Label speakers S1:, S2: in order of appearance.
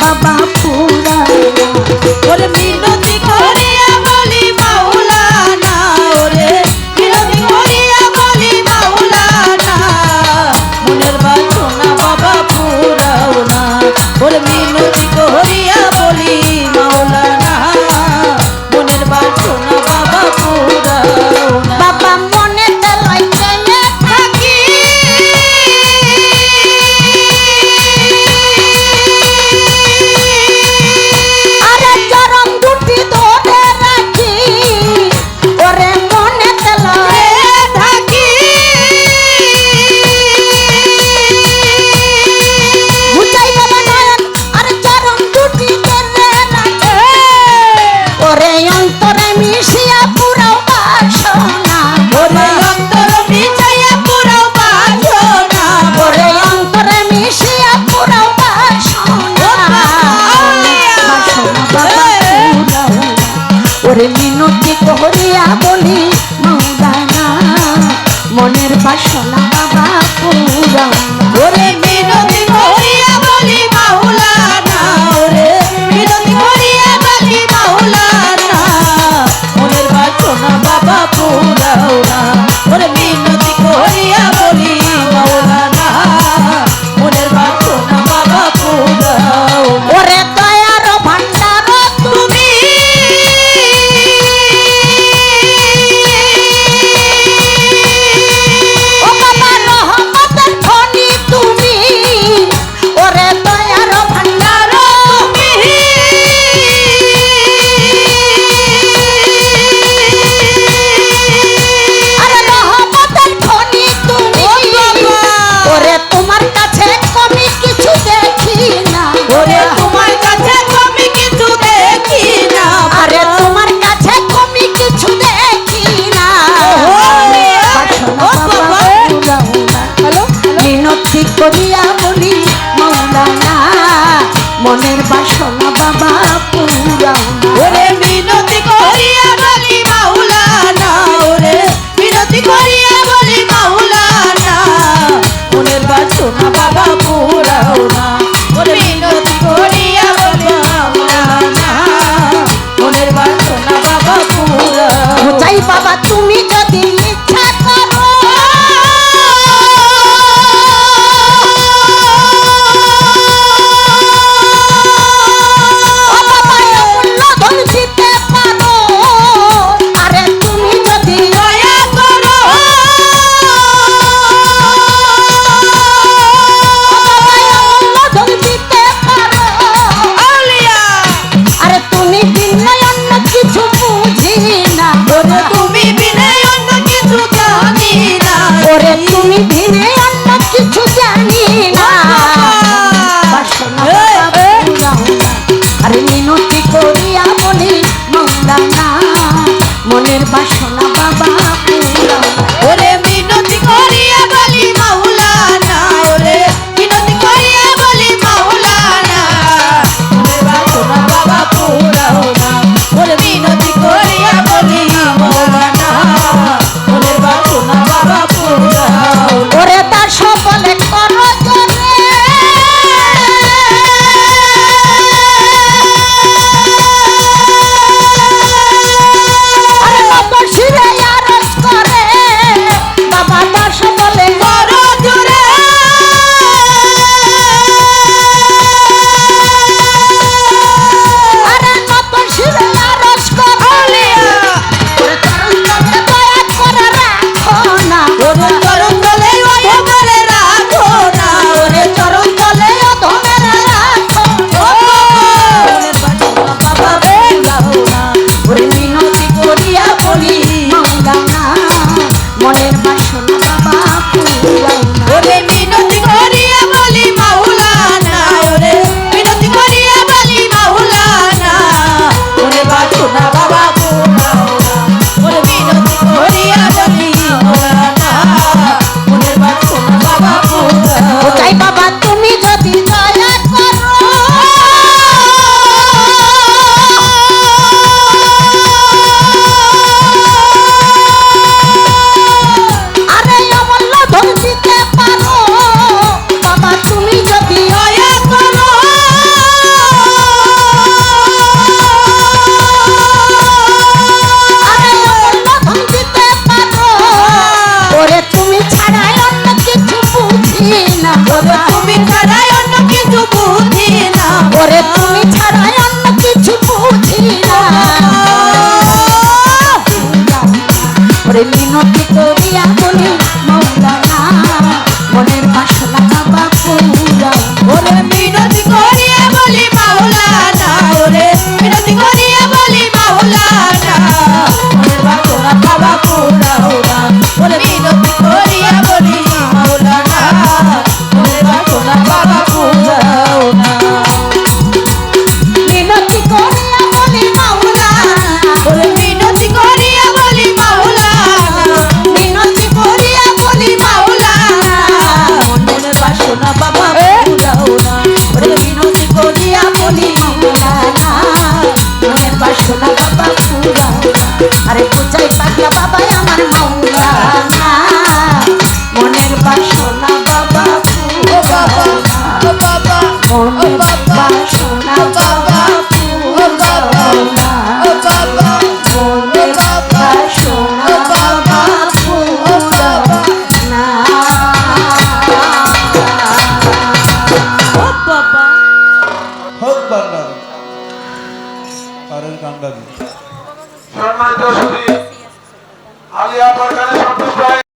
S1: বাবা পুরা ওরে
S2: মিলন মিনতি করিয়া বলি মৌদানা মনের বাসনা বাবা পুরা।
S1: ওরে মিনতি করিয়া বলি মাওলানা বাবা তুমি
S2: ছাড়া অন্য কিছু বুঝি না।
S1: ওরে তুমি ছাড়া অন্য কিছু বুঝি না।
S2: ওরে বলি মৌলা না
S1: বলি মনে পাশো না বাবা
S2: পুরা আরে পূজায় পাগলা বাবা আমার মাওলা